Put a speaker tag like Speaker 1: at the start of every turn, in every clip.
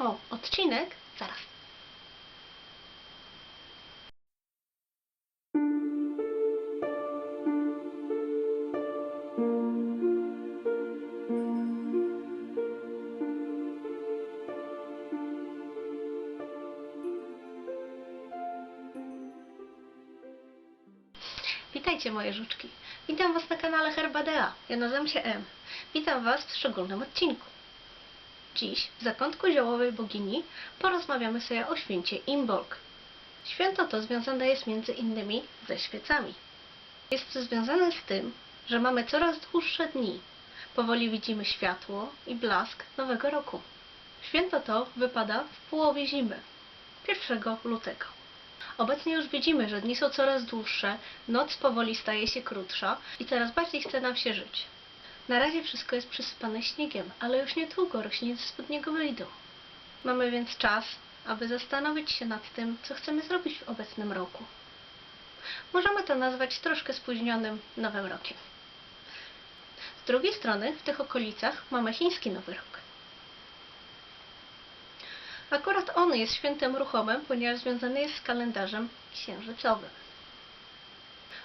Speaker 1: O, odcinek? Zaraz. Witajcie moje żuczki. Witam Was na kanale Herbadea. Ja nazywam się M. Witam Was w szczególnym odcinku. Dziś w zakątku ziołowej bogini porozmawiamy sobie o święcie Imbolg. Święto to związane jest między innymi ze świecami. Jest to związane z tym, że mamy coraz dłuższe dni. Powoli widzimy światło i blask nowego roku. Święto to wypada w połowie zimy, 1 lutego. Obecnie już widzimy, że dni są coraz dłuższe, noc powoli staje się krótsza i coraz bardziej chce nam się żyć. Na razie wszystko jest przysypane śniegiem, ale już niedługo rośliny spod niego wyjdą. Mamy więc czas, aby zastanowić się nad tym, co chcemy zrobić w obecnym roku. Możemy to nazwać troszkę spóźnionym Nowym Rokiem. Z drugiej strony, w tych okolicach mamy chiński Nowy Rok. Akurat on jest świętem ruchomym, ponieważ związany jest z kalendarzem księżycowym.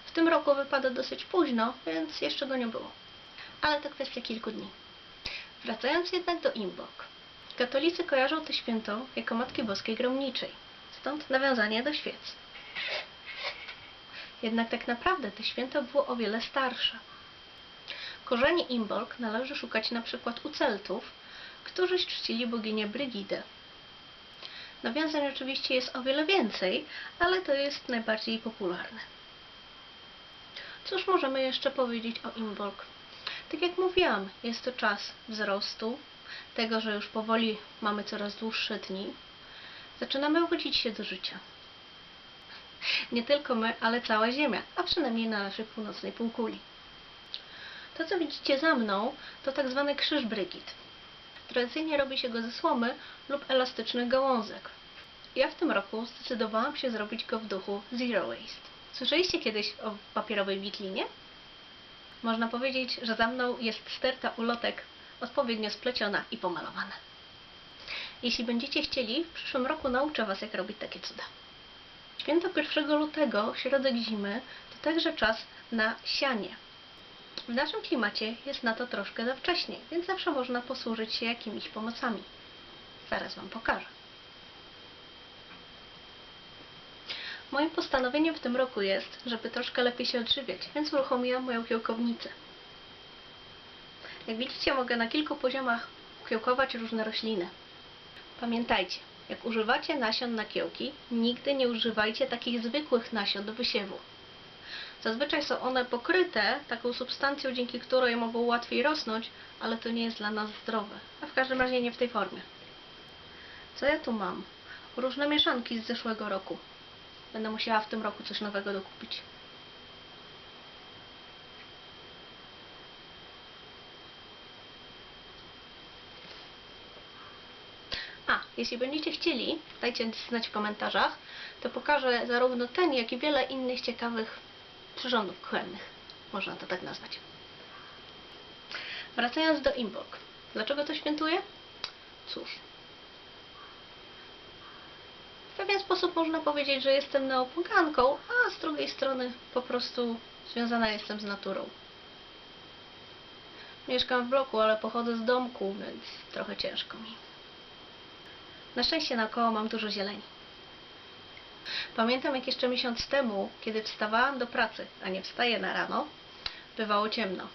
Speaker 1: W tym roku wypada dosyć późno, więc jeszcze go nie było. Ale to kwestia kilku dni. Wracając jednak do Imbolg. Katolicy kojarzą to święto jako Matki Boskiej Gromniczej, stąd nawiązanie do świec. Jednak tak naprawdę to święto było o wiele starsze. Korzeni Imbolg należy szukać na przykład u Celtów, którzy czcili boginię Brygidę, Nawiązań oczywiście jest o wiele więcej, ale to jest najbardziej popularne. Cóż możemy jeszcze powiedzieć o Imbolg? Tak jak mówiłam, jest to czas wzrostu, tego, że już powoli mamy coraz dłuższe dni. Zaczynamy obudzić się do życia. Nie tylko my, ale cała Ziemia, a przynajmniej na naszej północnej półkuli. To, co widzicie za mną, to tak zwany krzyż Brygid. Tradycyjnie robi się go ze słomy lub elastycznych gałązek. Ja w tym roku zdecydowałam się zrobić go w duchu Zero Waste. Słyszeliście kiedyś o papierowej witlinie? Można powiedzieć, że za mną jest sterta ulotek odpowiednio spleciona i pomalowana. Jeśli będziecie chcieli, w przyszłym roku nauczę Was, jak robić takie cuda. Święto 1 lutego, środek zimy, to także czas na sianie. W naszym klimacie jest na to troszkę za wcześnie, więc zawsze można posłużyć się jakimiś pomocami. Zaraz Wam pokażę. Moim postanowieniem w tym roku jest, żeby troszkę lepiej się odżywiać, więc uruchomiłam moją kiełkownicę. Jak widzicie, mogę na kilku poziomach kiełkować różne rośliny. Pamiętajcie, jak używacie nasion na kiełki, nigdy nie używajcie takich zwykłych nasion do wysiewu. Zazwyczaj są one pokryte taką substancją, dzięki której mogą łatwiej rosnąć, ale to nie jest dla nas zdrowe. A w każdym razie nie w tej formie. Co ja tu mam? Różne mieszanki z zeszłego roku. Będę musiała w tym roku coś nowego dokupić. A, jeśli będziecie chcieli, dajcie znać w komentarzach, to pokażę zarówno ten, jak i wiele innych ciekawych przyrządów kuchennych. Można to tak nazwać. Wracając do Imbolg. Dlaczego to świętuję? Cóż. W pewien sposób można powiedzieć, że jestem neopoganką, a z drugiej strony po prostu związana jestem z naturą. Mieszkam w bloku, ale pochodzę z domku, więc trochę ciężko mi. Na szczęście naokoło mam dużo zieleni. Pamiętam jak jeszcze miesiąc temu, kiedy wstawałam do pracy, a nie wstaję na rano, bywało ciemno.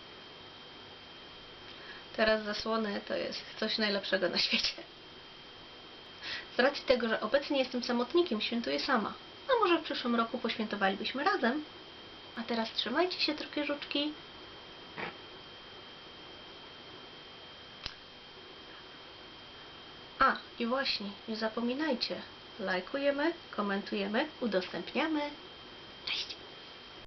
Speaker 1: Teraz zasłony to jest coś najlepszego na świecie. Z racji tego, że obecnie jestem samotnikiem, świętuję sama. A może w przyszłym roku poświętowalibyśmy razem? A teraz trzymajcie się trochę żuczki. A, i właśnie, nie zapominajcie, lajkujemy, komentujemy, udostępniamy. Cześć!